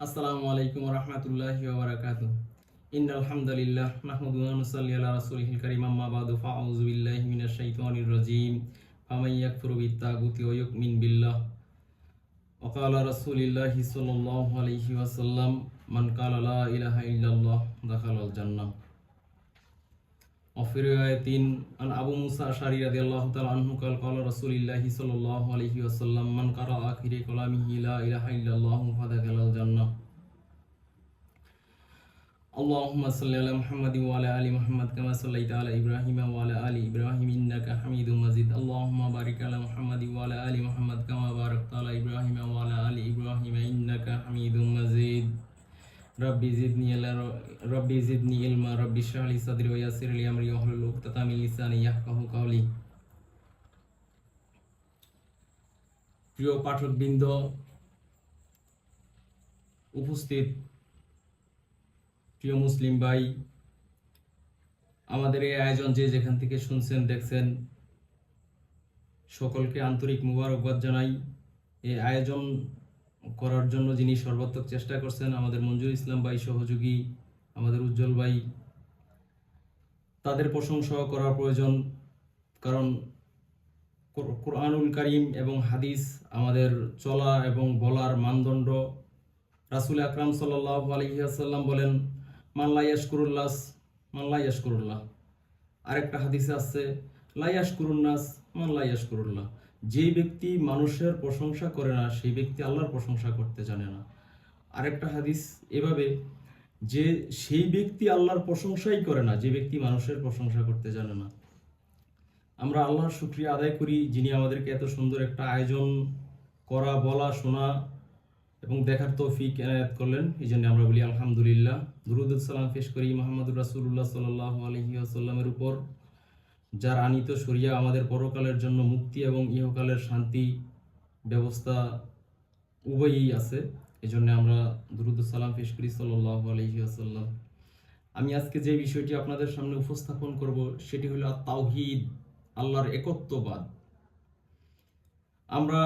আসসালামু আলাইকুম রহমতুল্লাহি ওবরাকাতু ইন আলহামদুলিল্লাহ নাহমাদু ওয়া নুসাল্লি আলা রাসূলিহিল কারীম আম্মা বাদু ফাউযু বিল্লাহি মিনাশ শাইতানির রাজীম ফামান ইয়াকফুরু বিত্তাগুতি ওয়া ইউমিন বিল্লাহ وقال رسول الله صلى الله عليه وسلم من قال لا إله إلا الله دخل الجنة وفي رواية عن أبو موسى الأشعري رضي الله تعالى عنه قال قال رسول الله صلى الله عليه وسلم من قرأ آخر كلامه لا إله إلا الله فدخل الجنة اللهم صل على محمد وعلى ال محمد كما صليت على ابراهيم وعلى ال ابراهيم انك حميد مجيد اللهم بارك على محمد وعلى ال محمد كما باركت على ابراهيم وعلى ال ابراهيم انك حميد مجيد ربي زدني ربي زدني علما ربي اشرح لي صدري ويسر لي امري واحلل عقدة من لساني يفقهوا قولي প্রিয় পাঠকবৃন্দ উপস্থিত প্রিয় মুসলিম ভাই আমাদের এই আয়োজন যে যেখান থেকে শুনছেন দেখছেন সকলকে আন্তরিক মুবারকবাদ জানাই এই আয়োজন করার জন্য যিনি সর্বাত্মক চেষ্টা করছেন, আমাদের মঞ্জুর ইসলাম ভাই সহযোগী, আমাদের উজ্জ্বল ভাই, তাদের প্রশংসা করা প্রয়োজন, কারণ কোর- কোরআনুল কারিম এবং হাদিস আমাদের চলা এবং বলার মানদণ্ড। রাসুল আকরাম সাল্লাহ আলহিহাসাল্লাম বলেন মাল্লা ইয়াশকুরুল্লাস মাল্লা ইয়াশকুরুল্লাহ। আরেকটা হাদিসে আছে লাইয়াশকুরুন্নাস মাল্লা ইয়াশকুরুল্লাহ। যে ব্যক্তি মানুষের প্রশংসা করে না, সেই ব্যক্তি আল্লাহর প্রশংসা করতে জানে না। আরেকটা হাদিস এভাবে, যে সেই ব্যক্তি আল্লাহর প্রশংসাই করে না, যে ব্যক্তি মানুষের প্রশংসা করতে জানে না। আমরা আল্লাহর শুক্রিয়া আদায় করি যিনি আমাদেরকে এত সুন্দর একটা আয়োজন করা, বলা, শোনা এবং দেখার তৌফিক এনায়াত করলেন। এই জন্য আমরা বলি আলহামদুলিল্লাহ। দুরুদুল সালাম পেশ করি মোহাম্মদুর রাসুল্লাহ সাল্লাহ আলহি আসাল্লামের উপর। যার আনিত শরিয়া আমাদের পরকালের জন্য মুক্তি এবং ইহকালের শান্তি ব্যবস্থা উভয়ই আছে। এই জন্য আমরা দুরুদুল সালাম পেশ করি সাল্লাহ আলহি আমি আজকে যে বিষয়টি আপনাদের সামনে উপস্থাপন করব, সেটি হলো তাওহিদ আল্লাহর একত্ববাদ। আমরা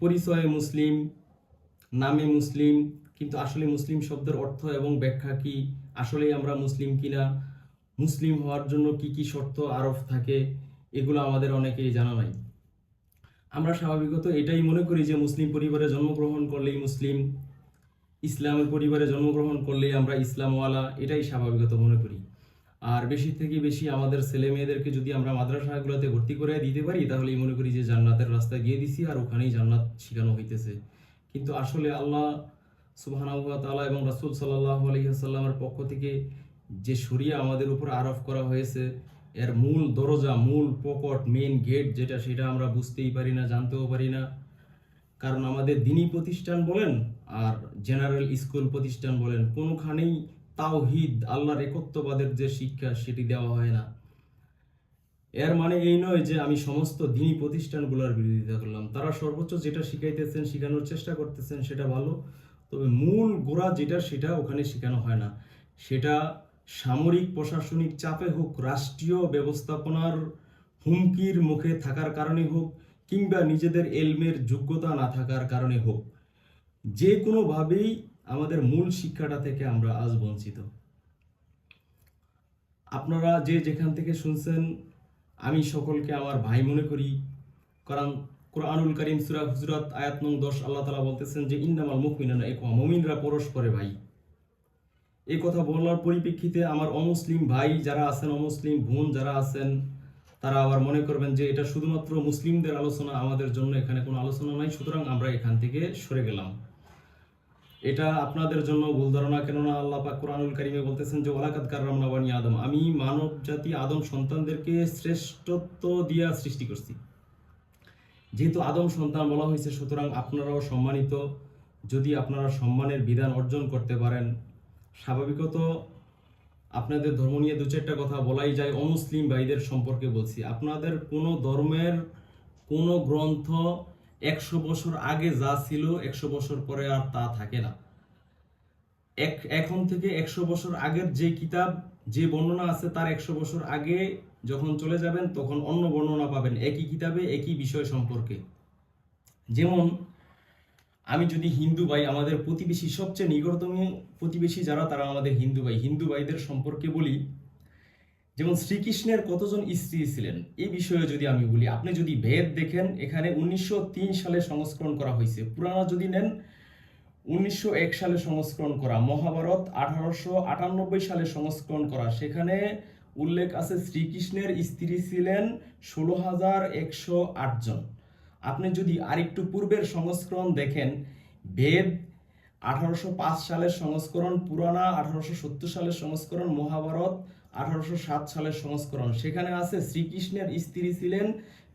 পরিচয়ে মুসলিম, নামে মুসলিম, কিন্তু আসলে মুসলিম শব্দের অর্থ এবং ব্যাখ্যা কি? আসলেই আমরা মুসলিম কিনা? মুসলিম হওয়ার জন্য কি কি শর্ত আরোপ থাকে, এগুলো আমাদের অনেকেই জানা নাই। আমরা স্বাভাবিকত এটাই মনে করি যে মুসলিম পরিবারে জন্মগ্রহণ করলেই মুসলিম ইসলামের পরিবারে জন্মগ্রহণ করলেই আমরা ইসলামওয়ালা, এটাই স্বাভাবিকত মনে করি। আর বেশি থেকে বেশি আমাদের ছেলে মেয়েদেরকে যদি আমরা মাদ্রাসাগুলোতে ভর্তি করে দিতে পারি, তাহলেই মনে করি যে জান্নাতের রাস্তায় গিয়ে দিছি আর ওখানেই জান্নাত শেখানো হইতেছে। কিন্তু আসলে আল্লাহ সুবহানাহু ওয়া তাআলা এবং রাসূল সাল্লাহ আলাইহি ওয়াসাল্লামের পক্ষ থেকে যে শরিয়া আমাদের উপর আরোপ করা হয়েছে, এর মূল দরজা, মূল পকট মেন গেট যেটা, সেটা আমরা বুঝতেই পারি না, জানতেও পারি না। কারণ আমাদের দিনী প্রতিষ্ঠান বলেন আর জেনারেল স্কুল প্রতিষ্ঠান বলেন, কোনোখানেই তাওহিদ, আল্লাহর একত্ববাদের যে শিক্ষা, সেটি দেওয়া হয় না। এর মানে এই নয় যে আমি সমস্ত দিনী প্রতিষ্ঠানগুলোর বিরোধিতা করলাম। তারা সর্বোচ্চ যেটা শিখাইতেছেন, শেখানোর চেষ্টা করতেছেন, সেটা ভালো। তবে মূল গোড়া যেটা, সেটা ওখানে শেখানো হয় না। সেটা সামরিক প্রশাসনিক চাপে হোক, রাষ্ট্রীয় ব্যবস্থাপনার হুমকির মুখে থাকার কারণে হোক কিংবা নিজেদের এলমের যোগ্যতা না থাকার কারণে হোক, যে কোনোভাবেই আমাদের মূল শিক্ষাটা থেকে আমরা আজ বঞ্চিত। আপনারা যে যেখান থেকে শুনছেন, আমি সকলকে আমার ভাই মনে করি, কারণ কোরআনুল করিম সুরা হুজরাত আয়াত নং দশ আল্লাহ তালা বলতেছেন যে, ইন্নামাল মুকমিনানা এক মমিনরা পরস্পরে ভাই। এই কথা বলার পরিপ্রেক্ষিতে আমার অমুসলিম ভাই যারা আছেন, অমুসলিম বোন যারা আছেন, তারা আবার মনে করবেন যে এটা শুধুমাত্র মুসলিমদের আলোচনা, আমাদের জন্য এখানে কোনো আলোচনা নাই। সুতরাং আমরা এখান থেকে সরে গেলাম। এটা আপনাদের জন্য ভুল ধারণা, কেননা আল্লাহ পাক কোরআনুল কারিমে বলতেছেন যে ওলাকাত কাররামনা বানি আদম। আমি মানব জাতি আদম সন্তানদেরকে শ্রেষ্ঠত্ব দিয়া সৃষ্টি করছি। যেহেতু আদম সন্তান বলা হয়েছে, সুতরাং আপনারাও সম্মানিত। যদি আপনারা সম্মানের বিধান অর্জন করতে পারেন স্বাভাবিকত আপনাদের ধর্ম নিয়ে দু চারটা কথা বলাই যায়, অমুসলিম ভাইদের সম্পর্কে বলছি। আপনাদের কোনো ধর্মের কোনো গ্রন্থ একশো বছর আগে যা ছিল, একশো বছর পরে আর তা থাকে না। এক, এখন থেকে একশো বছর আগের যে কিতাব, যে বর্ণনা আছে তার একশো বছর আগে যখন চলে যাবেন, তখন অন্য বর্ণনা পাবেন। একই কিতাবে, একই বিষয় সম্পর্কে। যেমন আমি যদি হিন্দু ভাই, আমাদের প্রতিবেশী, সবচেয়ে নিকটতম প্রতিবেশী যারা, তারা আমাদের হিন্দু ভাই। হিন্দু ভাইদের সম্পর্কে বলি, যেমন শ্রীকৃষ্ণের কতজন স্ত্রী ছিলেন, এই বিষয়ে যদি আমি বলি, আপনি যদি ভেদ দেখেন, এখানে উনিশশো তিন সালে সংস্করণ করা হয়েছে। পুরানো যদি নেন, উনিশশো এক সালে সংস্করণ করা। মহাভারত আঠারোশো আটানব্বই সালে সংস্করণ করা। সেখানে উল্লেখ আছে, শ্রীকৃষ্ণের স্ত্রী ছিলেন ষোলো হাজার একশো জন। আপনি যদি আরেকটু পূর্বের সংস্করণ দেখেন বেদ আঠারোশো সালের সংস্করণ, পুরানা আঠারোশো সত্তর সালের সংস্করণ, মহাভারত আঠারোশো সাত সালের সংস্করণ। সেখানে আছে শ্রীকৃষ্ণের স্ত্রী ছিলেন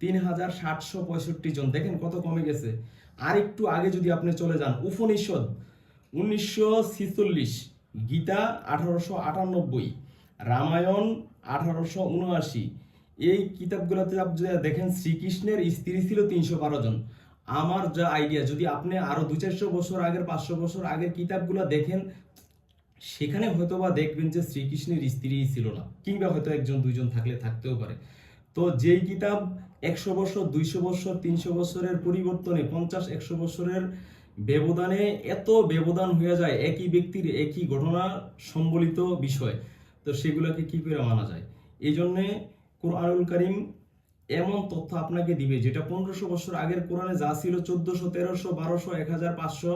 তিন হাজার সাতশো পঁয়ষট্টি জন। দেখেন কত কমে গেছে। আর একটু আগে যদি আপনি চলে যান, উপনিষদ উনিশশো গীতা আঠারোশো আটানব্বই, রামায়ণ আঠারোশো উনআশি এই কিতাবগুলোতে আপনি যদি দেখেন শ্রীকৃষ্ণের স্ত্রী ছিল তিনশো বারো জন। আমার যা আইডিয়া যদি আপনি আরও দু চারশো বছর আগের, পাঁচশো বছর আগের কিতাবগুলো দেখেন, সেখানে হয়তো বা দেখবেন যে শ্রীকৃষ্ণের স্ত্রীই ছিল না, কিংবা হয়তো একজন, দুইজন থাকলে থাকতেও পারে। তো যেই কিতাব একশো বছর, দুইশো বছর, তিনশো বছরের পরিবর্তনে, পঞ্চাশ, একশো বছরের ব্যবধানে এত ব্যবধান হয়ে যায়, একই ব্যক্তির একই ঘটনা সম্বলিত বিষয়, তো সেগুলোকে কি করে মানা যায়? এই জন্যে কোরআনুল করিম এমন তথ্য আপনাকে দিবে, যেটা পনেরোশো বছর আগের কোরআনে যা ছিল চোদ্দশো, তেরোশো, বারোশো এক হাজার পাঁচশো,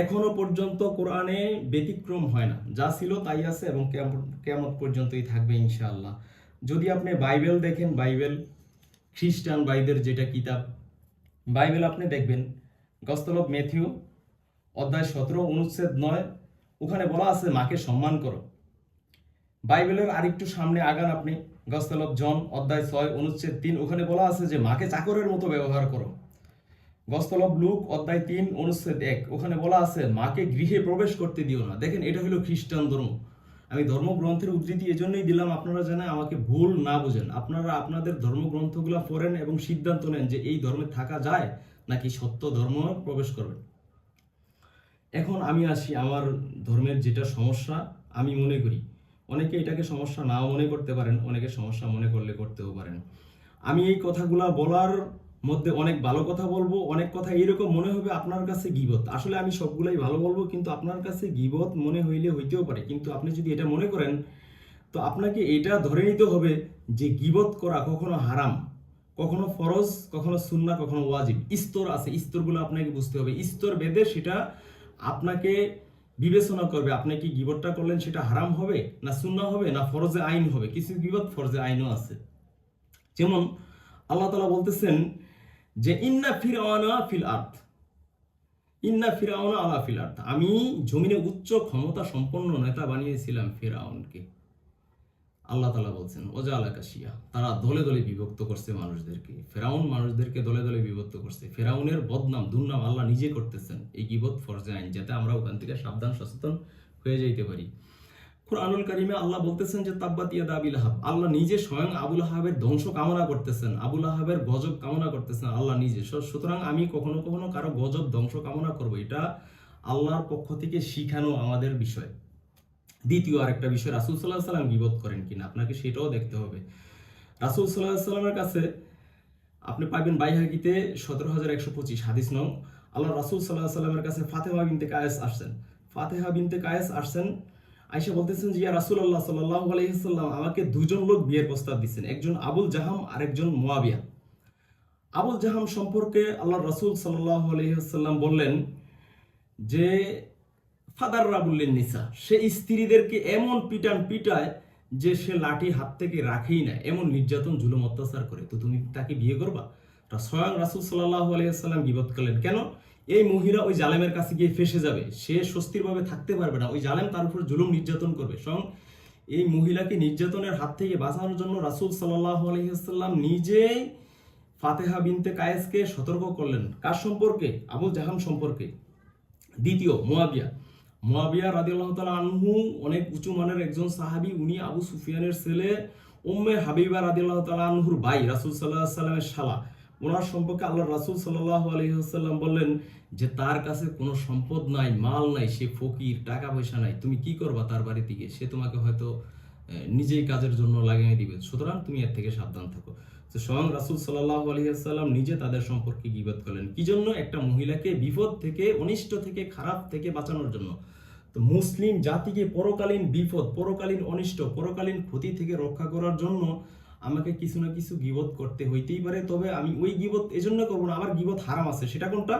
এখনও পর্যন্ত কোরআনে ব্যতিক্রম হয় না। যা ছিল তাই আছে এবং কেমন পর্যন্তই থাকবে ইনশাআল্লাহ। যদি আপনি বাইবেল দেখেন, বাইবেল খ্রিস্টান বাইদের যেটা কিতাব, বাইবেল আপনি দেখবেন গস্তল অফ ম্যাথিউ অধ্যায় সতেরো, অনুচ্ছেদ নয়, ওখানে বলা আছে মাকে সম্মান করো। বাইবেলের আরেকটু সামনে আগান আপনি। গস্তল অফ জন, অধ্যায় ছয়, অনুচ্ছেদ তিন, ওখানে বলা আছে যে মাকে চাকরের মতো ব্যবহার করো। গস্তল অফ লুক, অধ্যায় তিন, অনুচ্ছেদ এক, ওখানে বলা আছে মাকে গৃহে প্রবেশ করতে দিও না। দেখেন, এটা হলো খ্রিস্টান ধর্ম। আমি ধর্মগ্রন্থের উদ্ধৃতি এজন্যই দিলাম আপনারা যেন আমাকে ভুল না বুঝেন। আপনারা আপনাদের ধর্মগ্রন্থগুলো পড়েন এবং সিদ্ধান্ত নেন যে এই ধর্মে থাকা যায় নাকি সত্য ধর্ম প্রবেশ করবেন এখন আমি আসি আমার ধর্মের যেটা সমস্যা, আমি মনে করি। অনেকে এটাকে সমস্যা নাও মনে করতে পারেন, অনেকে সমস্যা মনে করলে করতেও পারেন। আমি এই কথাগুলা বলার মধ্যে অনেক ভালো কথা বলব, অনেক কথা এরকম মনে হবে আপনার কাছে গিবত। আসলে আমি সবগুলাই ভালো বলব, কিন্তু আপনার কাছে গিবত মনে হইলে হইতেও পারে। কিন্তু আপনি যদি এটা মনে করেন, তো আপনাকে এটা ধরে নিতে হবে যে গিবত করা কখনো হারাম, কখনো ফরজ, কখনো সুন্না কখনো ওয়াজিব। স্তর আছে, স্তরগুলো আপনাকে বুঝতে হবে। স্তর বেঁধে সেটা আপনাকে বিবেচনা করবে, আপনি কি গিবতটা করলেন সেটা হারাম হবে, না সুন্না হবে, না ফরজে আইন হবে? কিছু গিবত ফরজে আইনও আছে। যেমন আল্লাহ তালা বলতেছেন যে, ইন্না ফিরাওয়ানা ফিল আর্থ ইন্না ফিরাউন আলা ফিল আর্থ আমি জমিনে উচ্চ ক্ষমতা সম্পন্ন নেতা বানিয়েছিলাম ফিরাউনকে। আল্লাহ তালা বলছেন ওজা আলাকাশিয়া তারা দলে দলে বিভক্ত করছে মানুষদেরকে। ফেরাউন মানুষদেরকে দলে দলে বিভক্ত করছে। ফেরাউনের বদনাম, দুর্নাম আল্লাহ নিজে করতেছেন। এই গিবত ফরজে আইন, যাতে আমরা ওখান থেকে সাবধান, সচেতন হয়ে যাইতে পারি। কোরআনুল কারিমে আল্লাহ বলতেছেন যে, তাব্বাত ইয়াদা আবিল আহাব আল্লাহ নিজে স্বয়ং আবুল আহাবের ধ্বংস কামনা করতেছেন। আবুল আহাবের গজব কামনা করতেছেন আল্লাহ নিজে। সুতরাং আমি কখনো কখনো কারও গজব ধ্বংস কামনা করব। এটা আল্লাহর পক্ষ থেকে শিখানো আমাদের বিষয়। দ্বিতীয় আরেকটা বিষয়, রাসুল সাল্লাহ সাল্লাম বিবোধ করেন কিনা, আপনাকে সেটাও দেখতে হবে। রাসুল সাল্লাহ সাল্লামের কাছে আপনি পাবেন বাইহাকিতে সতেরো হাজার একশো পঁচিশ হাদিস নং। আল্লাহ রাসুল সাল্লাহ সাল্লামের কাছে ফাতেহা বিনতে কায়েস আসছেন। ফাতেহা বিনতে কায়েস আসছেন আইসা বলতেছেন যে, ইয়া রাসুল আল্লাহ সাল্লাহ আলহিহাল্লাম আমাকে দুজন লোক বিয়ের প্রস্তাব দিচ্ছেন, একজন আবুল জাহাম আর একজন মোয়াবিয়া। আবুল জাহাম সম্পর্কে আল্লাহ রাসুল সাল্লাহ আলহিহাল্লাম বললেন যে ফাদাররা বললেন নিসা সে স্ত্রীদেরকে এমন পিটান পিটায় যে সে লাঠি হাত থেকে রাখেই না, এমন নির্যাতন, জুলুম, অত্যাচার করে। তো তুমি তাকে বিয়ে করবা? তা স্বয়ং রাসুল সাল্লাহ আলিয়াল্লাম বিপদ করলেন কেন? এই মহিলা ওই জালেমের কাছে গিয়ে ফেসে যাবে। সে স্বস্তিরভাবে থাকতে পারবে না। ওই জালেম তার উপর জুলুম, নির্যাতন করবে। স্বয়ং এই মহিলাকে নির্যাতনের হাত থেকে বাঁচানোর জন্য রাসুল সাল্লাহ আলহিহাল্লাম নিজেই ফাতেহা বিনতে কায়েসকে সতর্ক করলেন। কার সম্পর্কে? আবুল জাহান সম্পর্কে। দ্বিতীয়, মোয়াবিয়া। মোয়াবিয়া রাদিয়াল্লাহ তালা আনহু অনেক উঁচু মানের একজন সাহাবি, উনি আবু সুফিয়ানের ছেলে, উম্মে হাবিবা রাদিয়াল্লাহ তালা আনহুর ভাই, রাসুল সাল্লাহ সাল্লামের শালা। ওনার সম্পর্কে আল্লাহ রাসুল সাল্লাহ আলহিহাল্লাম বললেন যে, তার কাছে কোনো সম্পদ নাই, মাল নাই, সে ফকির টাকা পয়সা নাই, তুমি কি করবা তার বাড়িতে গিয়ে? সে তোমাকে হয়তো নিজেই কাজের জন্য লাগিয়ে দিবে। সুতরাং তুমি এর থেকে সাবধান থাকো। তো স্বয়ং রাসুল সাল্লাহ আলহিহাল্লাম নিজে তাদের সম্পর্কে গিবত করলেন। কি জন্য? একটা মহিলাকে বিপদ থেকে, অনিষ্ট থেকে, খারাপ থেকে বাঁচানোর জন্য। তো মুসলিম জাতিকে পরকালীন বিপদ, পরকালীন অনিষ্ট, পরকালীন ক্ষতি থেকে রক্ষা করার জন্য আমাকে কিছু না কিছু গিবত করতে হইতেই পারে। তবে আমি ওই গিবত এজন্য করব না, আমার গিবত হারাম আছে। সেটা কোনটা?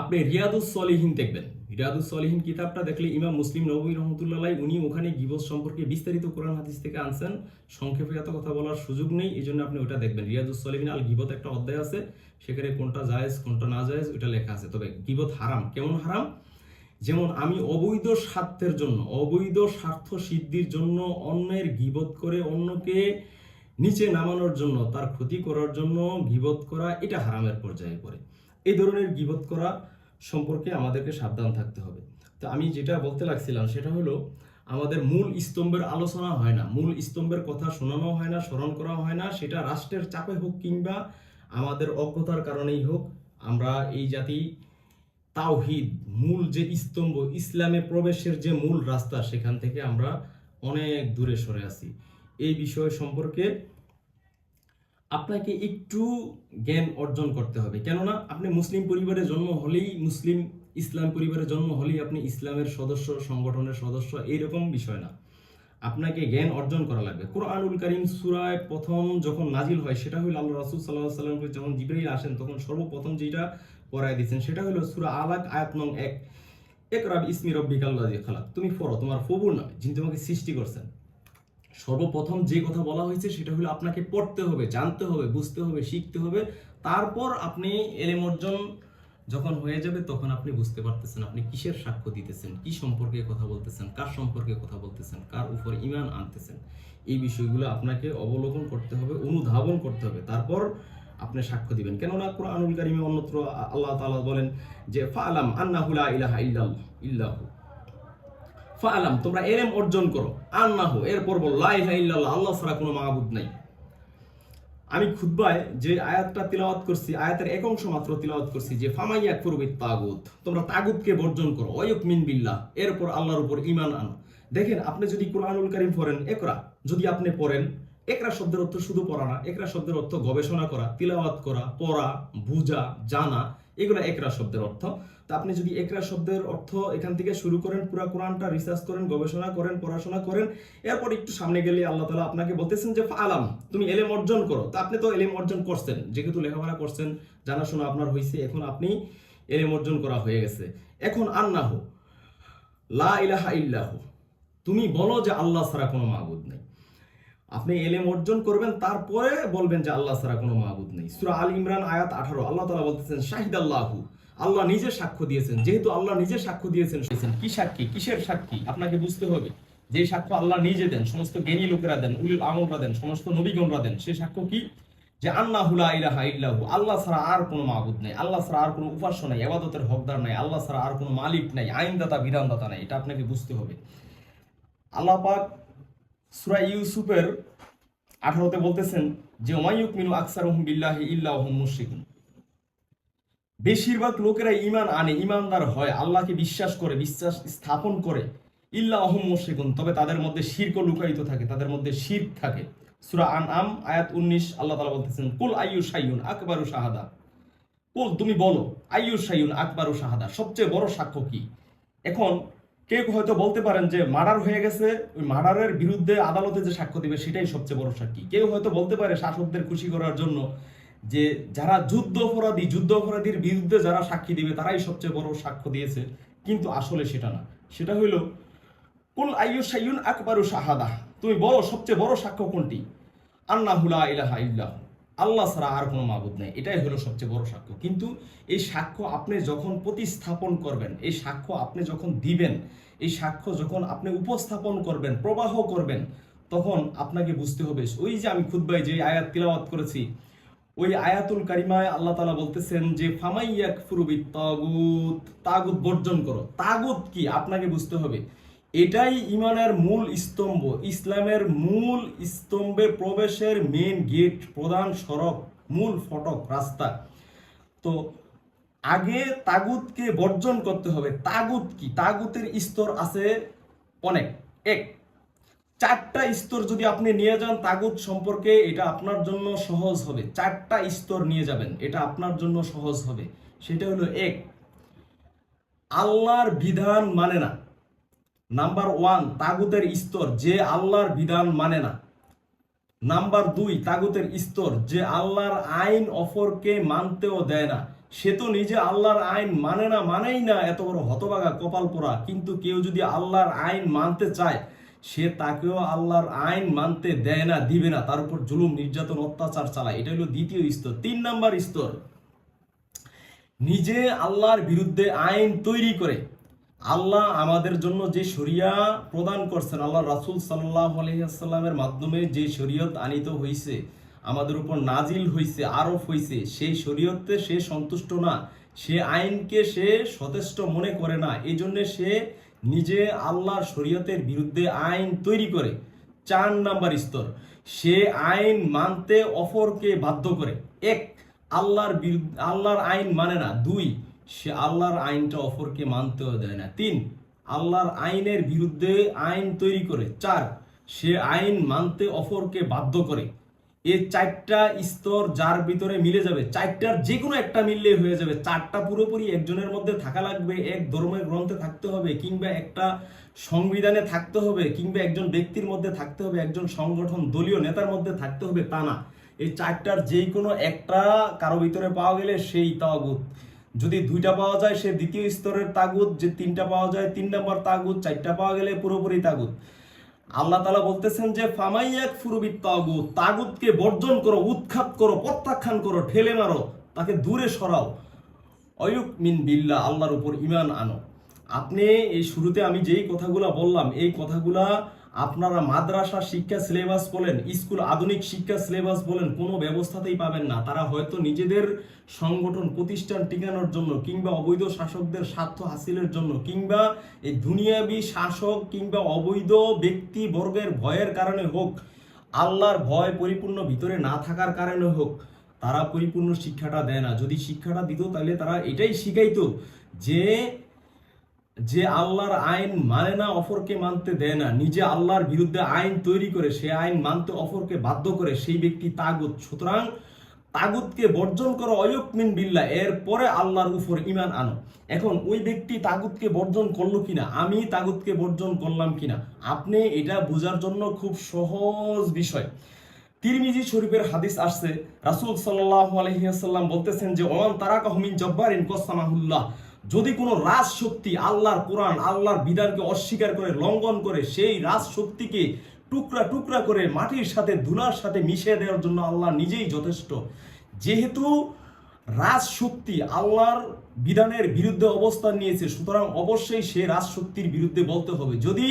আপনি রিয়াদুস সলিহীন দেখবেন। রিয়াদুস সলিহীন কিতাবটা দেখলে ইমাম মুসলিম নবী রহমতুল্লাহ উনি ওখানে গিবত সম্পর্কে বিস্তারিত কোরআন হাদিস থেকে আনছেন। সংক্ষেপে এত কথা বলার সুযোগ নেই এই জন্য আপনি ওটা দেখবেন। রিয়াদুস সলিহীন আল গিবত একটা অধ্যায় আছে, সেখানে কোনটা জায়েজ, কোনটা না জায়েজ, ওটা লেখা আছে। তবে গিবত হারাম। কেমন হারাম? যেমন আমি অবৈধ স্বার্থের জন্য, অবৈধ স্বার্থ সিদ্ধির জন্য অন্যের গিবত করে অন্যকে নিচে নামানোর জন্য, তার ক্ষতি করার জন্য গিবত করা, এটা হারামের পর্যায়ে পড়ে। এই ধরনের গিবত করা সম্পর্কে আমাদেরকে সাবধান থাকতে হবে। তো আমি যেটা বলতে লাগছিলাম সেটা হলো, আমাদের মূল স্তম্ভের আলোচনা হয় না, মূল স্তম্ভের কথা শোনানো হয় না, স্মরণ করা হয় না, সেটা রাষ্ট্রের চাপে হোক কিংবা আমাদের অজ্ঞতার কারণেই হোক, আমরা এই জাতি তাওহিদ, মূল যে স্তম্ভ, ইসলামে প্রবেশের যে মূল রাস্তা, সেখান থেকে আমরা অনেক দূরে সরে আছি। এই বিষয় সম্পর্কে আপনাকে একটু জ্ঞান অর্জন করতে হবে। কেননা আপনি মুসলিম পরিবারে জন্ম হলেই মুসলিম, ইসলাম পরিবারে জন্ম হলেই আপনি ইসলামের সদস্য, সংগঠনের সদস্য, এইরকম বিষয় না। আপনাকে জ্ঞান অর্জন করা লাগবে। কোরআনুল করিম সুরায় প্রথম যখন নাজিল হয়, সেটা হলো আল্লাহ রাসুল সাল্লাহ সাল্লামকে যখন জিব্রাইল আসেন, তখন সর্বপ্রথম যেটা পড়ায় দিচ্ছেন সেটা হলো সুরা আলাক আয়াত নং এক। এক রাব ইসমি রব্বিক আল্লাহ খালাক। তুমি পড়ো, তোমার ফবু না যিনি তোমাকে সৃষ্টি করছেন। সর্বপ্রথম যে কথা বলা হয়েছে সেটা হলো আপনাকে পড়তে হবে, জানতে হবে, বুঝতে হবে, শিখতে হবে। তারপর আপনি এলেম অর্জন যখন হয়ে যাবে তখন আপনি বুঝতে পারতেছেন আপনি কিসের সাক্ষ্য দিতেছেন, কি সম্পর্কে কথা বলতেছেন, কার সম্পর্কে কথা বলতেছেন, কার উপর ইমান আনতেছেন। এই বিষয়গুলো আপনাকে অবলোকন করতে হবে, অনুধাবন করতে হবে। তারপর আপনি সাক্ষ্য দিবেন। কেননা কোরআনুল কারিমে অন্যত্র আল্লাহ তাআলা বলেন যে, ফাআলাম আন্নাহু লা ইলাহা ইল্লাল্লাহ ইল্লাহু। ফাআলাম, তোমরা এলেম অর্জন করো। আন্নাহু, এরপর বল, লা ইলাহা ইল্লাল্লাহ, আল্লাহ ছাড়া কোনো মাবুদ নাই। আমি খুতবায় যে আয়াতটা তিলাওয়াত করছি, আয়াতের এক অংশ মাত্র তিলাওয়াত করছি যে ফামাইয়া করবে তাগুত তোমরা তাগুতকে বর্জন করো। অয়ুক মিন বিল্লাহ এরপর আল্লাহর উপর ইমান আনো। দেখেন, আপনি যদি কোরআনুল কারিম পড়েন, একরা, যদি আপনি পড়েন একরা শব্দের অর্থ শুধু পড়া না, একরা শব্দের অর্থ গবেষণা করা, তিলাওয়াত করা, পড়া, বুঝা, জানা, এগুলো একরা শব্দের অর্থ। তা আপনি যদি একরা শব্দের অর্থ এখান থেকে শুরু করেন, পুরা কোরআনটা রিসার্চ করেন, গবেষণা করেন, পড়াশোনা করেন, এরপর একটু সামনে গেলে আল্লাহ তালা আপনাকে বলতেছেন যে আলাম তুমি এলেম অর্জন করো। তা আপনি তো এলেম অর্জন করছেন, যেহেতু লেখাপড়া করছেন, জানাশোনা আপনার হয়েছে এখন আপনি এলেম অর্জন করা হয়ে গেছে। এখন আন্নাহ, লা ইলাহা ইল্লাহ, তুমি বলো যে আল্লাহ ছাড়া কোনো মাহবুদ নেই। আপনি এলেম অর্জন করবেন, তারপরে বলবেন যে আল্লাহ ছাড়া কোনো মাহবুদ নেই। সুরা আল ইমরান আয়াত আঠারো, আল্লাহ তালা বলতেছেন শাহিদ আল্লাহু আল্লাহ নিজে সাক্ষ্য দিয়েছেন। যেহেতু আল্লাহ নিজে সাক্ষ্য দিয়েছেন কি সাক্ষী কিসের সাক্ষী আপনাকে বুঝতে হবে, যে সাক্ষ্য আল্লাহ নিজে দেন, সমস্ত জ্ঞানী লোকেরা দেন, উলিল আমলরা দেন, সমস্ত নবীগণরা দেন, সে সাক্ষ্য কি? যে আল্লাহুলা ইলাহা ইল্লাহু, আল্লাহ ছাড়া আর কোনো মাহবুদ নেই, আল্লাহ ছাড়া আর কোনো উপাস্য নাই আবাদতের হকদার নাই, আল্লাহ ছাড়া আর কোনো মালিক নাই, আইনদাতা, বিধানদাতা নাই, এটা আপনাকে বুঝতে হবে। আল্লাহ পাক সুরা ইউসুফের আঠারোতে বলতেছেন যে ওমাইয়ুক মিনু আকসার বিল্লাহি ইল্লাহ মুশরিকুন। বেশিরভাগ লোকেরা ইমান আনে ইমানদার হয়, আল্লাহকে বিশ্বাস করে, বিশ্বাস স্থাপন করে, ইল্লা অহম মুশরিকুন। তবে তাদের মধ্যে শিরক লুকায়িত থাকে, তাদের মধ্যে শির থাকে। সুরা আন আম আয়াত উনিশ, আল্লাহ তালা বলতেছেন, কুল আয়ু সাইয়ুন আকবারু শাহাদা? কুল, তুমি বলো আয়ু সাইয়ুন আকবারু শাহাদা? সবচেয়ে বড় সাক্ষ্য কি? এখন কেউ হয়তো বলতে পারেন যে মার্ডার হয়ে গেছে, ওই মার্ডারের বিরুদ্ধে আদালতে যে সাক্ষ্য দিবে সেটাই সবচেয়ে বড় সাক্ষী। কেউ হয়তো বলতে পারে শাসকদের খুশি করার জন্য যে যারা যুদ্ধ অপরাধী, যুদ্ধ অপরাধীর বিরুদ্ধে যারা সাক্ষী দিবে, তারাই সবচেয়ে বড় সাক্ষ্য দিয়েছে। কিন্তু আসলে সেটা না। সেটা হইল, কুল আইয়ু সাইয়ুন আকবারু শাহাদা তুমি বলো, সবচেয়ে বড় সাক্ষ্য কোনটি? আন্নাহুলা ইলাহা ইল্লাহ। আল্লাহ ছাড়া আর কোনো মাবুদ নেই। এটাই হলো সবচেয়ে বড় সাক্ষ্য। কিন্তু এই সাক্ষ্য আপনি যখন প্রতিস্থাপন করবেন, এই সাক্ষ্য আপনি যখন দিবেন, এই সাক্ষ্য যখন আপনি উপস্থাপন করবেন, প্রবাহ করবেন, তখন আপনাকে বুঝতে হবে, ওই যে আমি খুদ্বাই যে আয়াত তিলাওয়াত করেছি, ওই আয়াতুল কারিমায় আল্লাহ তালা বলতেছেন যে ফামাইয়াক ফুরুবি তাগুত তাগুত বর্জন করো তাগুত কি? আপনাকে বুঝতে হবে। এটাই ইমানের মূল স্তম্ভ। ইসলামের মূল স্তম্ভে প্রবেশের মেন গেট প্রধান সড়ক, মূল ফটক, রাস্তা। তো আগে তাগুতকে বর্জন করতে হবে। তাগুত কি? তাগুতের স্তর আছে অনেক। এক। চারটা স্তর যদি আপনি নিয়ে যান তাগুত সম্পর্কে, এটা আপনার জন্য সহজ হবে। চারটা স্তর নিয়ে যাবেন, এটা আপনার জন্য সহজ হবে। সেটা হলো এক। আল্লাহর বিধান মানে না। নাম্বার ওয়ান তাগুতের স্তর, যে আল্লাহর বিধান মানে না। নাম্বার দুই, তাগুতের স্তর, যে আল্লাহর আইন অফরকে মানতেও দেয় না। সে তো নিজে আল্লাহর আইন মানে না, মানেই না, এত বড় হতবাগা কপাল পোড়া। কিন্তু কেউ যদি আল্লাহর আইন মানতে চায়, সে তাকেও আল্লাহর আইন মানতে দেয় না, দিবে না। তার উপর জুলুম, নির্যাতন, অত্যাচার চালায়। এটা হলো দ্বিতীয় স্তর। তিন নাম্বার স্তর, নিজে আল্লাহর বিরুদ্ধে আইন তৈরি করে। আল্লাহ আমাদের জন্য যে শরিয়া প্রদান করছেন, আল্লাহ রাসুল সাল্লাহ আলহিহাস্লামের মাধ্যমে যে শরীয়ত আনিত হয়েছে আমাদের উপর নাজিল হয়েছে আরফ হয়েছে সেই শরীয়তে সে সন্তুষ্ট না, সে আইনকে সে সচেষ্ট মনে করে না এই জন্যে সে নিজে আল্লাহর শরীয়তের বিরুদ্ধে আইন তৈরি করে, চার নাম্বার স্তর। সে আইন মানতে অফরকে বাধ্য করে। এক, আল্লাহর আল্লাহর আইন মানে না। দুই সে আল্লাহর আইনটা অপরকে মানতেও দেয় না। তিন, আল্লাহর আইনের বিরুদ্ধে আইন তৈরি করে। চার, সে আইন মানতে অফরকে বাধ্য করে। এই চারটা স্তর যার ভিতরে মিলে যাবে, চারটার যে কোনো একটা মিললে হয়ে যাবে। চারটা পুরোপুরি একজনের মধ্যে থাকা লাগবে, এক ধর্মের গ্রন্থে থাকতে হবে, কিংবা একটা সংবিধানে থাকতে হবে, কিংবা একজন ব্যক্তির মধ্যে থাকতে হবে, একজন সংগঠন, দলীয় নেতার মধ্যে থাকতে হবে, তা না। এই চারটার যে কোনো একটা কারও ভিতরে পাওয়া গেলে সেই তাগুত যদি দুইটা পাওয়া যায়, সে দ্বিতীয় স্তরের তাগুত, যে তিনটা পাওয়া যায়, তিন নম্বর তাগুত, চারটা পাওয়া গেলে পুরোপুরি তাগুত। আল্লাহ তালা বলতেছেন যে ফামাইয়াক ফুরুবিত তাগুত তাগুতকে বর্জন করো, উৎখাত করো, প্রত্যাখ্যান করো, ঠেলে মারো, তাকে দূরে সরাও। অয়ুক মিন বিল্লা আল্লাহর উপর ইমান আনো। আপনি এই শুরুতে আমি যেই কথাগুলা বললাম, এই কথাগুলা আপনারা মাদ্রাসা শিক্ষা সিলেবাস বলেন, স্কুল আধুনিক শিক্ষা সিলেবাস বলেন, কোনো ব্যবস্থাতেই পাবেন না। তারা হয়তো নিজেদের সংগঠন, প্রতিষ্ঠান টিকানোর জন্য কিংবা অবৈধ শাসকদের স্বার্থ হাসিলের জন্য কিংবা এই দুনিয়াবি শাসক কিংবা অবৈধ ব্যক্তি বর্গের ভয়ের কারণে হোক, আল্লাহর ভয় পরিপূর্ণ ভিতরে না থাকার কারণে হোক, তারা পরিপূর্ণ শিক্ষাটা দেয় না। যদি শিক্ষাটা দিত তাহলে তারা এটাই শিখাইতো যে যে আল্লাহর আইন মানে না অফরকে মানতে দেয় না। নিজে আল্লাহর বিরুদ্ধে আইন তৈরি করে, সে আইন মানতে অফরকে বাধ্য করে, সেই ব্যক্তি তাগুত। সুতরাং তাগুতকে বর্জন করো অয়ুকমিন বিল্লা এরপরে আল্লাহর উপর ইমান আনো। এখন ওই ব্যক্তি তাগুতকে বর্জন করল কিনা, আমি তাগুতকে বর্জন করলাম কিনা, আপনি এটা বোঝার জন্য খুব সহজ বিষয়। তিরমিজি শরীফের হাদিস আসছে, রাসূল সাল্লাল্লাহু আলাইহি ওয়াসাল্লাম বলতেছেন যে, ওমান তারাকা হুমিন জব্বারিন কসামাহুল্লাহ। যদি কোনো রাজ শক্তি আল্লাহর কোরআন, আল্লাহর বিধানকে অস্বীকার করে, লঙ্ঘন করে, সেই রাজ শক্তিকে টুকরা টুকরা করে মাটির সাথে, ধুলার সাথে মিশিয়ে দেওয়ার জন্য আল্লাহ নিজেই যথেষ্ট। যেহেতু রাজ শক্তি আল্লাহর বিধানের বিরুদ্ধে অবস্থান নিয়েছে, সুতরাং অবশ্যই সে রাজ শক্তির বিরুদ্ধে বলতে হবে। যদি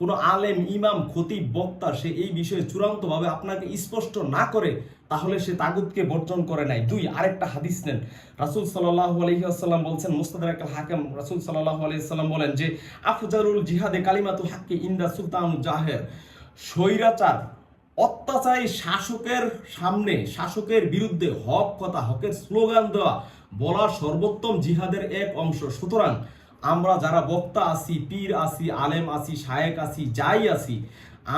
কোনো আলেম, ইমাম, খতিব, বক্তা সে এই বিষয়ে চূড়ান্তভাবে আপনাকে স্পষ্ট না করে তাহলে সে তাগুতকে বর্জন করে নাই। দুই, আরেকটা হাদিস নেন। রাসুল সাল্লাহ আলহিহাল্লাম বলছেন, মুস্তাদার একটা হাকেম রাসুল সাল্লাহ আলহিহাল্লাম বলেন যে আফজারুল জিহাদে কালিমাতু হাক্কি ইন্দা সুলতান জাহের। স্বৈরাচার, অত্যাচারী শাসকের সামনে, শাসকের বিরুদ্ধে হক কথা, হকের স্লোগান দেওয়া, বলা সর্বোত্তম জিহাদের এক অংশ। সুতরাং আমরা যারা বক্তা আছি, পীর আছি, আলেম আছি, শায়েক আছি, যাই আছি,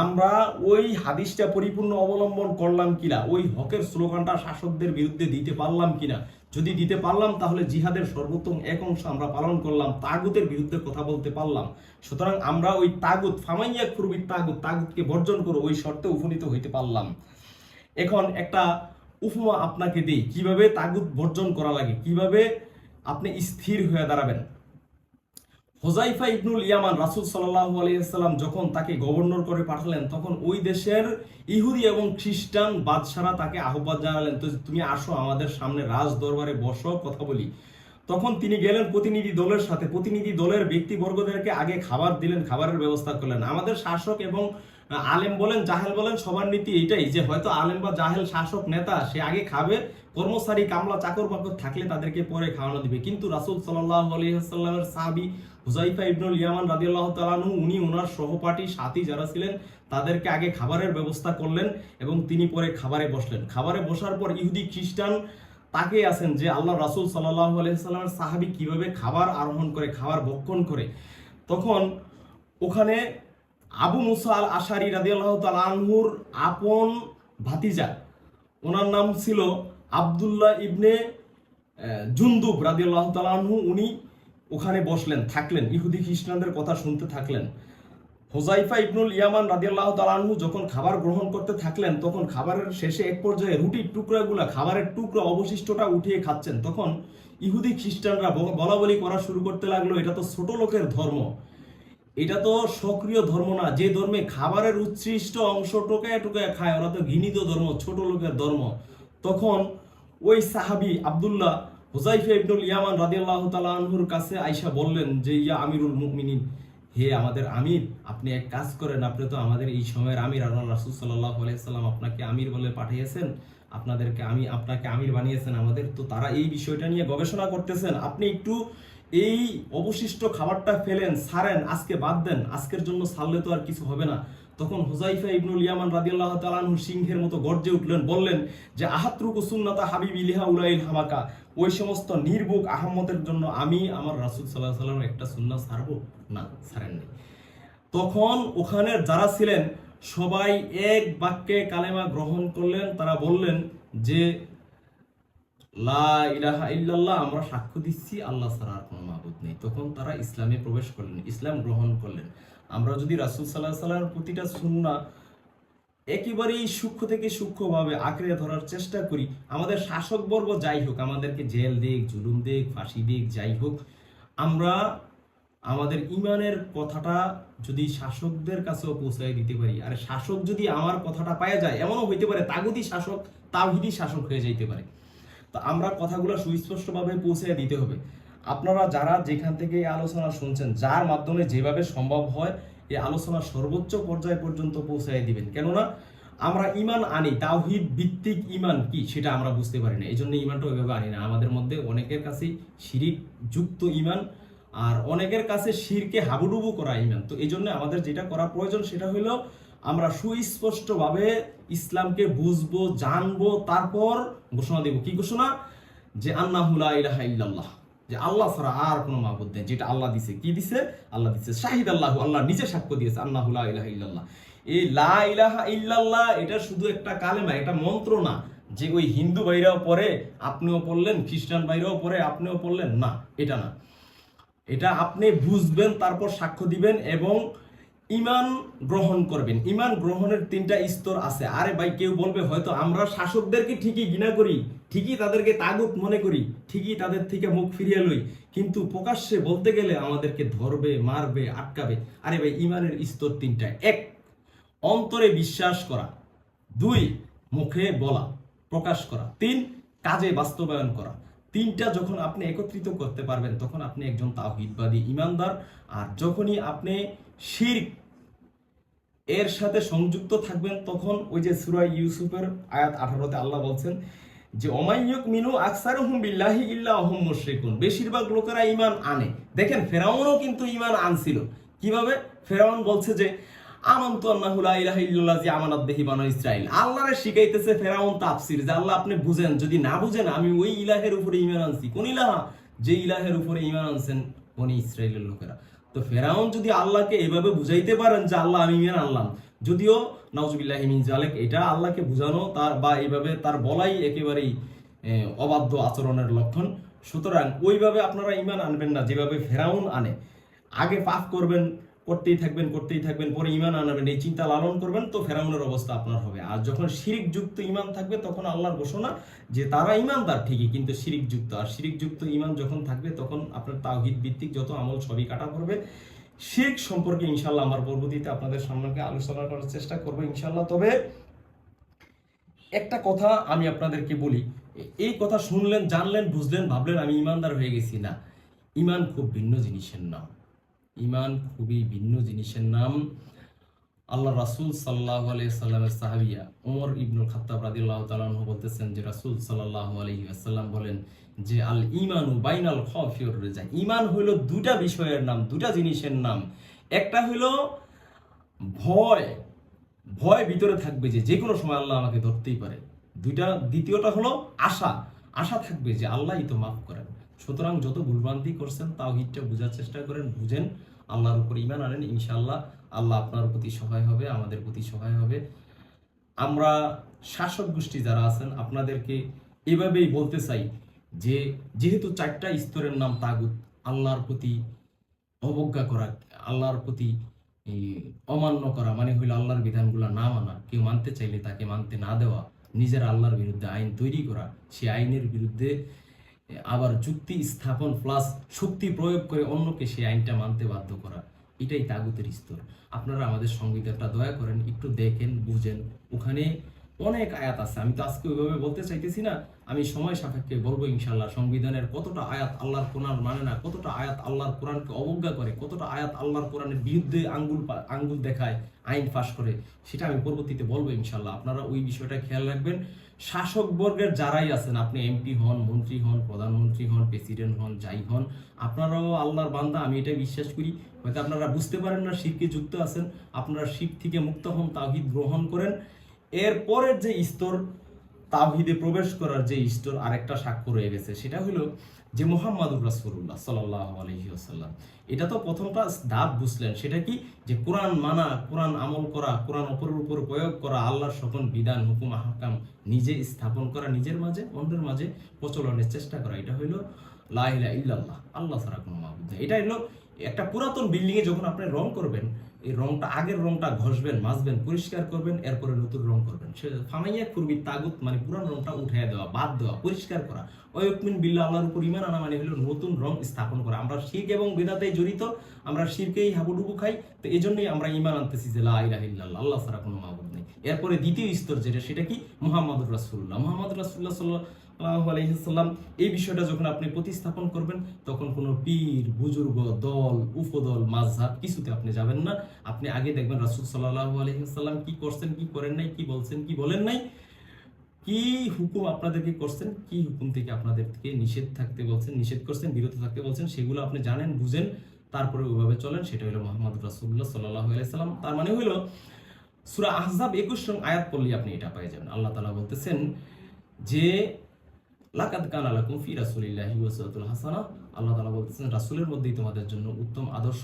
আমরা ওই হাদিসটা পরিপূর্ণ অবলম্বন করলাম কিনা, ওই হকের স্লোগানটা শাসকদের বিরুদ্ধে দিতে পারলাম কিনা, যদি দিতে পারলাম তাহলে জিহাদের সর্বোত্তম এক অংশ আমরা পালন করলাম, তাগুতের বিরুদ্ধে কথা বলতে পারলাম। সুতরাং আমরা ওই তাগুত, ফামাইয়া কুরবির তাগুত, তাগুতকে বর্জন করে ওই শর্তে উপনীত হইতে পারলাম। এখন একটা উপমা আপনাকে দিই, কীভাবে তাগুত বর্জন করা লাগে, কীভাবে আপনি স্থির হয়ে দাঁড়াবেন? হোজাইফা ইবনুল ইয়ামান রাসুল সাল্লাহ আলিয়াল্লাম যখন তাকে গভর্নর করে পাঠালেন, তখন ওই দেশের ইহুদি এবং খ্রিস্টান বাদশারা তাকে আহ্বান জানালেন, তো তুমি আসো আমাদের সামনে রাজ দরবারে বসো, কথা বলি। তখন তিনি গেলেন প্রতিনিধি দলের সাথে। প্রতিনিধি দলের ব্যক্তিবর্গদেরকে আগে খাবার দিলেন, খাবারের ব্যবস্থা করলেন। আমাদের শাসক এবং আলেম বলেন, জাহেল বলেন, সবার নীতি এটাই যে হয়তো আলেম বা জাহেল শাসক নেতা, সে আগে খাবে, কর্মচারী, কামলা চাকর বাকর থাকলে তাদেরকে পরে খাওয়ানো দিবে। কিন্তু রাসুল সাল্লাহ আলহিহাস্লামের সাহাবি হুজাইফা ইবনুল ইয়ামান রাদিয়াল্লাহ তালানু উনি ওনার সহপাঠী সাথী যারা ছিলেন, তাদেরকে আগে খাবারের ব্যবস্থা করলেন এবং তিনি পরে খাবারে বসলেন। খাবারে বসার পর ইহুদি খ্রিস্টান তাকে আছেন যে আল্লাহ রাসুল সাল্লাহ আলহিহাস্লামের সাহাবি কীভাবে খাবার আরোহণ করে, খাবার বক্ষণ করে। তখন ওখানে আবু মুসা আল আশারি রাদিয়াল্লাহু তাআলা আনহুর আপন ভাতিজা, ওনার নাম ছিল আব্দুল্লাহ ইবনে জুনদুব রাদিয়াল্লাহু তাআলা আনহু, উনি ওখানে বসলেন, থাকলেন। ইহুদি খ্রিস্টানদের কথা শুনতে থাকলেন। হোজাইফা ইবনুল ইয়ামান রাদিয়াল্লাহু তাআলা আনহু যখন খাবার গ্রহণ করতে থাকলেন, তখন খাবারের শেষে এক পর্যায়ে রুটির টুকরাগুলা, খাবারের টুকরা অবশিষ্টটা উঠিয়ে খাচ্ছেন। তখন ইহুদি খ্রিস্টানরা ব- বলাবলি করা শুরু করতে লাগল, এটা তো ছোট লোকের ধর্ম। এটা তো সক্রিয় ধর্ম না। যে ধর্মে খাবারের উচ্ছিষ্ট অংশ টোকায় টোকায় খায়, ওরা তো ঘৃণিত ধর্ম, ছোট লোকের ধর্ম। তখন ওই সাহাবি আব্দুল্লাহ হুজাইফা ইবনুল ইয়ামান রাদিয়াল্লাহু তাআলা আনহুর কাছে আয়েশা বললেন যে, ইয়া আমিরুল মুমিনিন, হে আমাদের আমির, আপনি এক কাজ করেন, আপনি তো আমাদের এই সময়ের আমির আল্লাহ রাসূল সাল্লাল্লাহু আলাইহি সাল্লাম আপনাকে আমির বলে পাঠিয়েছেন, আপনাদেরকে আমি, আপনাকে আমির বানিয়েছেন আমাদের, তো তারা এই বিষয়টা নিয়ে গবেষণা করতেছেন। আপনি একটু এই অবশিষ্ট খাবারটা ফেলেন, সারেন, আজকে বাদ দেন, আজকের জন্য সারলে তো আর কিছু হবে না। তখন হুজাইফা ইবনুল ইয়ামান রাদিয়াল্লাহু তাআলা আনহু সিংহের মতো গর্জে উঠলেন, বললেন যে, আহাত্রুকু সুন্নাতা হাবিব ইলিহা উলাইল হামাকা। ওই সমস্ত নির্বুক আহম্মদের জন্য আমি আমার রাসূল সাল্লাল্লাহু আলাইহি সাল্লামের একটা সুন্নাহ ছাড়বো? না ছাড়েন নাই তখন ওখানে যারা ছিলেন, সবাই এক বাক্যে কালেমা গ্রহণ করলেন। তারা বললেন যে, লা ইলাহা ইল্লাল্লাহ, আমরা সাক্ষ্য দিচ্ছি, আল্লাহ ছাড়া আর কোনো মাবুদ নেই। তখন তারা ইসলামে প্রবেশ করলেন, ইসলাম গ্রহণ করলেন। আমরা যদি রাসূল সাল্লাহ সাল্লামের প্রতিটা সুন্না একেবারেই সূক্ষ্ম থেকে সূক্ষ্মভাবে আঁকড়ে ধরার চেষ্টা করি, আমাদের শাসকবর্গ যাই হোক, আমাদেরকে জেল দিক, জুলুম দিক, ফাঁসি দিক, যাই হোক, আমরা আমাদের ইমানের কথাটা যদি শাসকদের কাছেও পৌঁছায় দিতে পারি, আর শাসক যদি আমার কথাটা পাওয়া যায়, এমনও হইতে পারে তাগুদি শাসক, তাওহিদি শাসক হয়ে যাইতে পারে। তো আমরা কথাগুলো সুস্পষ্টভাবে পৌঁছে দিতে হবে। আপনারা যারা যেখান থেকে এই আলোচনা শুনছেন, যার মাধ্যমে যেভাবে সম্ভব হয়, এই আলোচনা সর্বোচ্চ পর্যায় পর্যন্ত পৌঁছায় দিবেন। কেননা, আমরা ইমান আনি, তাওহিদ ভিত্তিক ইমান কি সেটা আমরা বুঝতে পারি না। এই জন্য ইমানটা ওইভাবে আনি না। আমাদের মধ্যে অনেকের কাছেই শিরিক যুক্ত ইমান, আর অনেকের কাছে শিরকে হাবুডুবু করা ইমান। তো এই জন্য আমাদের যেটা করা প্রয়োজন সেটা হলো, আমরা সুস্পষ্টভাবে ইসলামকে বুঝব, জানব, তারপর ঘোষণা দেব। কি ঘোষণা? যে আন্নাহুলা ইলাহা ইল্লাল্লাহ। যে আল্লাহ ছাড়া আর কোনো মাবুদ নেই, যেটা আল্লাহ দিছে। কি দিছে? আল্লাহ দিছে শাহিদ আল্লাহ আল্লাহ নিজে সাক্ষ্য দিয়েছে আল্লাহ ইলাহা ইল্লাল্লাহ। এই লা ইলাহা ইল্লাল্লাহ, এটা শুধু একটা কালেমা, এটা মন্ত্র না। যে ওই হিন্দু ভাইরাও পড়ে, আপনিও পড়লেন, খ্রিস্টান ভাইরাও পড়ে, আপনিও পড়লেন, না, এটা না। এটা আপনি বুঝবেন, তারপর সাক্ষ্য দিবেন এবং ইমান গ্রহণ করবেন। ইমান গ্রহণের তিনটা স্তর আছে। আরে ভাই, কেউ বলবে, হয়তো আমরা শাসকদেরকে ঠিকই ঘৃণা করি, ঠিকই তাদেরকে তাগুত মনে করি, ঠিকই তাদের থেকে মুখ ফিরিয়ে লই। কিন্তু প্রকাশ্যে বলতে গেলে আমাদেরকে ধরবে, মারবে, আটকাবে। আরে ভাই, ইমানের স্তর তিনটা। এক, অন্তরে বিশ্বাস করা। দুই, মুখে বলা, প্রকাশ করা। তিন, কাজে বাস্তবায়ন করা। তিনটা যখন আপনি একত্রিত করতে পারবেন, তখন আপনি একজন তাওহিদবাদী ইমানদার। আর যখনই আপনি শিরক এর সাথে সংযুক্ত থাকবেন তখন ওই যে সুরা ইউসুফের আয়াত আঠারোতে আল্লাহ বলছেন যে অমাইয়ক মিনু আকসারুহুম বিল্লাহি ইল্লা হুম মুশরিকুন। বেশিরভাগ লোকেরা ইমান আনে। দেখেন, ফেরাউনও কিন্তু ইমান আনছিল। কীভাবে? ফেরাউন বলছে যে, আমন্ত ইল্লাল্লাহ যে আমানত দেহি বানো ইসরাইল আল্লাহরে শিখাইতেছে ফেরাউন তাফসির যে, আল্লাহ, আপনি বুঝেন। যদি না বুঝেন, আমি ওই ইলাহের উপরে ইমান আনছি। কোন ইলাহা? যে ইলাহের উপরে ইমান আনছেন বনি ইসরাইলের লোকেরা। তো ফেরাউন যদি আল্লাহকে এভাবে বুঝাইতে পারেন যে আল্লাহ আমি মেন আনলাম, যদিও, নাউজুবিল্লাহ মিন জালেক, এটা আল্লাহকে বুঝানো তার বা এইভাবে তার বলাই একেবারেই অবাধ্য আচরণের লক্ষণ। সুতরাং ওইভাবে আপনারা ইমান আনবেন না, যেভাবে ফেরাউন আনে। আগে পাপ করবেন করতেই থাকবেন করতেই থাকবেন, পরে ইমান আনাবেন, এই চিন্তা লালন করবেন, তো ফেরাউনের অবস্থা আপনার হবে। আর যখন শিরিক যুক্ত ইমান থাকবে, তখন আল্লাহর ঘোষণা যে তারা ইমানদার ঠিকই, কিন্তু শিরিক যুক্ত আর শিরিক যুক্ত ইমান যখন থাকবে, তখন আপনার তাওহিদ ভিত্তিক যত আমল সবই কাটা পড়বে। শিরিক সম্পর্কে ইনশাল্লাহ আমার পরবর্তীতে আপনাদের সামনে আলোচনা করার চেষ্টা করব ইনশাল্লাহ তবে একটা কথা আমি আপনাদেরকে বলি, এই কথা শুনলেন, জানলেন, বুঝলেন, ভাবলেন, আমি ইমানদার হয়ে গেছি। না ইমান খুব ভিন্ন জিনিসের নাম। ইমান খুবই ভিন্ন জিনিসের নাম। আল্লাহ রাসূল সাল্লাহ আলাইহি সাল্লামের সাহাবিয়া ওমর ইবনুল খাত্তাব রাদিয়াল্লাহু তাআলা আনহু বলতেছেন যে রাসূল সাল্লাহ আলাইহি ওয়াসাল্লাম বলেন যে, আল ইমানু বাইনাল খাউফি ওয়ার রিজা। ইমান হইল দুটা বিষয়ের নাম দুটা জিনিসের নাম। একটা হইল ভয় ভয় ভিতরে থাকবে যে যে কোনো সময় আল্লাহ আমাকে ধরতেই পারে। দুইটা, দ্বিতীয়টা হলো আশা। আশা থাকবে যে আল্লাহই তো মাফ করেন। সুতরাং যত ভুলভ্রান্তি করছেন, তাওহিদটা বোঝার চেষ্টা করেন, বুঝেন। আল্লাহর উপর ইমান আনেন ইনশাল্লাহ আল্লাহ আপনার প্রতি সহায় হবে, আমাদের প্রতি সহায় হবে। আমরা শাসক গোষ্ঠী যারা আছেন, আপনাদেরকে এভাবেই বলতে চাই যে, যেহেতু চারটা স্তরের নাম তাগুত, আল্লাহর প্রতি অবজ্ঞা করা, আল্লাহর প্রতি অমান্য করা মানে হইল আল্লাহর বিধানগুলো না মানা, কেউ মানতে চাইলে তাকে মানতে না দেওয়া, নিজের আল্লাহর বিরুদ্ধে আইন তৈরি করা, সে আইনের বিরুদ্ধে আবার যুক্তি স্থাপন প্লাস শক্তি প্রয়োগ করে অন্যকে সেই আইনটা মানতে বাধ্য করা। এটাই তাগুতের স্তর। আপনারা আমাদের সংবিধানটা দয়া করেন, একটু দেখেন, বুঝেন। ওখানে অনেক আয়াত আছে। আমি তো আজকে ওইভাবে বলতে চাইতেছি না। আমি সময় সাপেক্ষে বলব ইনশাল্লাহ সংবিধানের কতটা আয়াত আল্লাহর কোরআন মানে না, কতটা আয়াত আল্লাহর কোরআনকে অবজ্ঞা করে, কতটা আয়াত আল্লাহর কোরআনের বিরুদ্ধে আঙ্গুল আঙ্গুল দেখায়, আইন পাশ করে, সেটা আমি পরবর্তীতে বলব ইনশাল্লাহ আপনারা ওই বিষয়টা খেয়াল রাখবেন। শাসক বর্গের যারাই আছেন, আপনি এমপি হন, মন্ত্রী হন, প্রধানমন্ত্রী হন প্রেসিডেন্ট হন, যাই হন, আপনারাও আল্লাহর বান্দা, আমি এটা বিশ্বাস করি। হয়তো আপনারা বুঝতে পারেন না শিবকে যুক্ত আছেন, আপনারা শিব থেকে মুক্ত হন তাহিদ গ্রহণ করেন। এরপরের যে স্তর তাওহিদে প্রবেশ করার যে স্তর আরেকটা সাক্ষ্য রয়ে গেছে, সেটা হলো যে মোহাম্মদুর রাসূলুল্লাহ সাল্লাল্লাহু আলাইহি ওয়াসাল্লাম। এটা তো প্রথমটা ধাপ বুঝলেন, সেটা কি? যে কোরআন মানা, কোরআন আমল করা, কোরআন অপরের উপর প্রয়োগ করা, আল্লাহর সকল বিধান, হুকুম, আহকাম নিজে স্থাপন করা, নিজের মাঝে, অন্যের মাঝে প্রচলনের চেষ্টা করা, এটা হইল লা ইলাহা ইল্লাল্লাহ, আল্লাহ ছাড়া কোনো নেই। এটা হলো একটা পুরাতন বিল্ডিং এ যখন আপনি রং করবেন, এই রংটা আগের রংটা ঘষবেন, মাজবেন, পরিষ্কার করবেন, এরপরে নতুন রং করবেন। সে ফামাইয়া করবি তাগুত মানে পুরান রংটা উঠাই দেওয়া, বাদ দেওয়া, পরিষ্কার করা। ওয়কমিন বিল্লাহ আল্লাহর উপর ইমান আনা মানে হলো নতুন রং স্থাপন করা। আমরা শির্ক এবং বেদাতেই জড়িত, আমরা শিরকেই হাবুডুবু খাই, তো এই জন্যই আমরা ইমান আনতেছি যে লা ইলাহা আল্লাহ ছাড়া কোনো মাবুদ নেই। এরপরে দ্বিতীয় স্তর যেটা, সেটা কি? মুহাম্মদুর রাসূলুল্লাহ। মুহাম্মদ রাসূলুল্লাহ সাল্লাল্লাহু আলাইহি সাল্লাম এই বিষয়টা যখন আপনি প্রতিস্থাপন করবেন, তখন কোনো পীর, বুজুর্গ, দল, উপদল, মাযহাব কিছুতে আপনি যাবেন না। আপনি আগে দেখবেন রাসূল সাল্লাল্লাহু আলাইহিসাল্লাম কি করছেন, কি করেন নাই, কি বলছেন, কি বলেন নাই, কি হুকুম আপনাদেরকে করছেন, কি হুকুম থেকে আপনাদেরকে নিষেধ থাকতে বলছেন, নিষেধ করছেন বিরত থাকতে বলছেন, সেগুলো আপনি জানেন, বুঝেন, তারপরে ওইভাবে চলেন, সেটা হলো মোহাম্মদ রাসূলুল্লাহ সাল্লাল্লাহু আলাইহি সাল্লাম তার মানে হলো, সুরা আহজাব 21 নং আয়াত পড়লে আপনি এটা পেয়ে যাবেন। আল্লাহ তাআলা বলতেছেন যে লাকাদ কানা লাকুম ফি রাসূলিল্লাহি উসওয়াতুল হাসানাহ আল্লাহ তাআলা বলতেছেন, রাসূলের মধ্যেই তোমাদের জন্য উত্তম আদর্শ।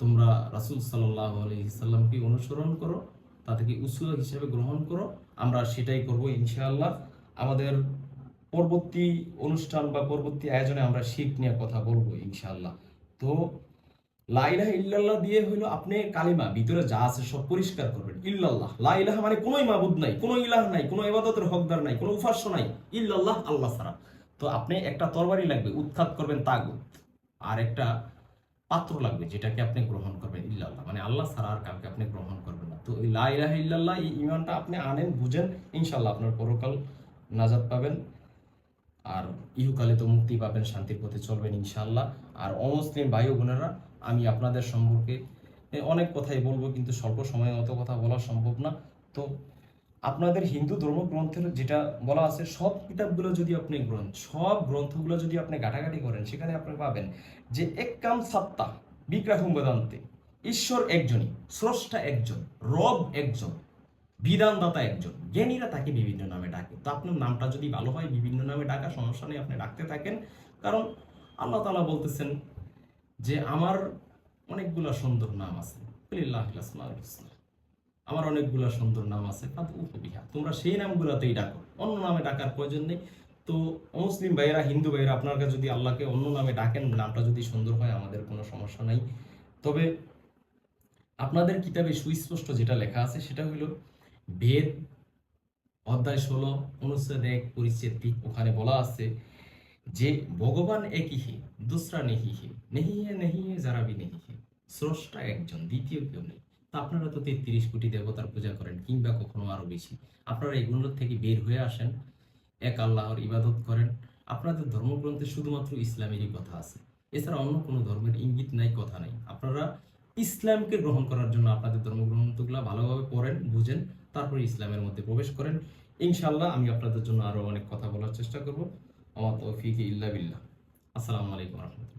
তোমরা রাসূল সাল্লাল্লাহু আলাইহি সাল্লামকে অনুসরণ করো, তাদেরকে উসুয়া হিসেবে গ্রহণ করো। আমরা সেটাই করব ইনশাআল্লাহ। আমাদের পরবর্তী অনুষ্ঠান বা পরবর্তী আয়োজনে আমরা শিখ নিয়ে কথা বলব ইনশাআল্লাহ। তো লাইলাহ ইল্লাল্লাহ দিয়ে হইল আপনি কালিমা, ভিতরে যা আছে সব পরিষ্কার করবেন। ইল্লাল্লাহ। লা ইলাহা মানে কোনোই মাবুদ নাই কোনো ইলাহ নাই কোনো ইবাদতের হকদার নাই, কোনো উপাস্য নাই। ইল্লাল্লাহ আল্লাহ ছাড়া। তো আপনি একটা তরবারি লাগবে, উৎখাত করবেন তাগুত। আর একটা পাত্র লাগবে, যেটাকে আপনি গ্রহণ করবেন ইল্লাল্লাহ। মানে আল্লাহ ছাড়া আর কাউকে আপনি গ্রহণ করবেন না। তো এই লা ইলাহা ইল্লাল্লাহ, এই ইমানটা আপনি আনেন, বুঝেন ইনশাল্লাহ আপনার পরকাল নাজাদ পাবেন। আর ইহুকালে তো মুক্তি পাবেন, শান্তির পথে চলবেন ইনশাল্লাহ আর অমুসলিম ভাই বোনেরা আমি আপনাদের সম্পর্কে অনেক কথাই বলব, কিন্তু স্বল্প সময়ে অত কথা বলা সম্ভব না। তো আপনাদের হিন্দু ধর্মগ্রন্থের যেটা বলা আছে, সব কিতাবগুলো যদি আপনি গ্রন্থ, সব গ্রন্থগুলো যদি আপনি ঘাটাঘাটি করেন, সেখানে আপনি পাবেন যে এক কাম সাত্তা বিগ্রাহুম বেদান্তে ঈশ্বর একজনই, স্রষ্টা একজন, রব একজন, বিধানদাতা একজন, জ্ঞানীরা তাকে বিভিন্ন নামে ডাকে। তো আপনার নামটা যদি ভালো হয়, বিভিন্ন নামে ডাকা, সমস্যা নেই, আপনি ডাকতে থাকেন। কারণ আল্লাহ তালা বলতেছেন যে আমার অনেকগুলা সুন্দর নাম আছে। আমার অনেকগুলা সুন্দর নাম আছে তোমরা সেই নামগুলোতেই ডাকো। অন্য নামে ডাকার প্রয়োজন নেই। তো মুসলিম ভাইয়েরা, হিন্দু ভাইয়েরা, আপনার কাছে যদি আল্লাহকে অন্য নামে ডাকেন, নামটা যদি সুন্দর হয়, আমাদের কোনো সমস্যা নাই। তবে আপনাদের কিতাবে সুস্পষ্ট যেটা লেখা আছে, সেটা হলো বেদ অধ্যায় ষোলো অনুচ্ছেদ এক পরিচ্ছেদ ওখানে বলা আছে যে ভগবান একই হে দুসরা নেহি হে নেহি হে নেহি হে যারা বি নেহি হে স্রষ্টা একজন, দ্বিতীয় কেউ নেই। তা আপনারা তো তেত্রিশ কোটি দেবতার পূজা করেন, কিংবা কখনো আরও বেশি। আপনারা এগুলোর থেকে বের হয়ে আসেন, এক আল্লাহর ইবাদত করেন। আপনাদের ধর্মগ্রন্থে শুধুমাত্র ইসলামেরই কথা আছে। এছাড়া অন্য কোনো ধর্মের ইঙ্গিত নাই, কথা নাই। আপনারা ইসলামকে গ্রহণ করার জন্য আপনাদের ধর্মগ্রন্থগুলো ভালোভাবে পড়েন, বুঝেন, তারপরে ইসলামের মধ্যে প্রবেশ করেন। ইনশাল্লাহ আমি আপনাদের জন্য আরও অনেক কথা বলার চেষ্টা করব। আমার তৌফিক ইল্লা বিল্লাহ। আসসালামু আলাইকুম রহমতুল্লাহ।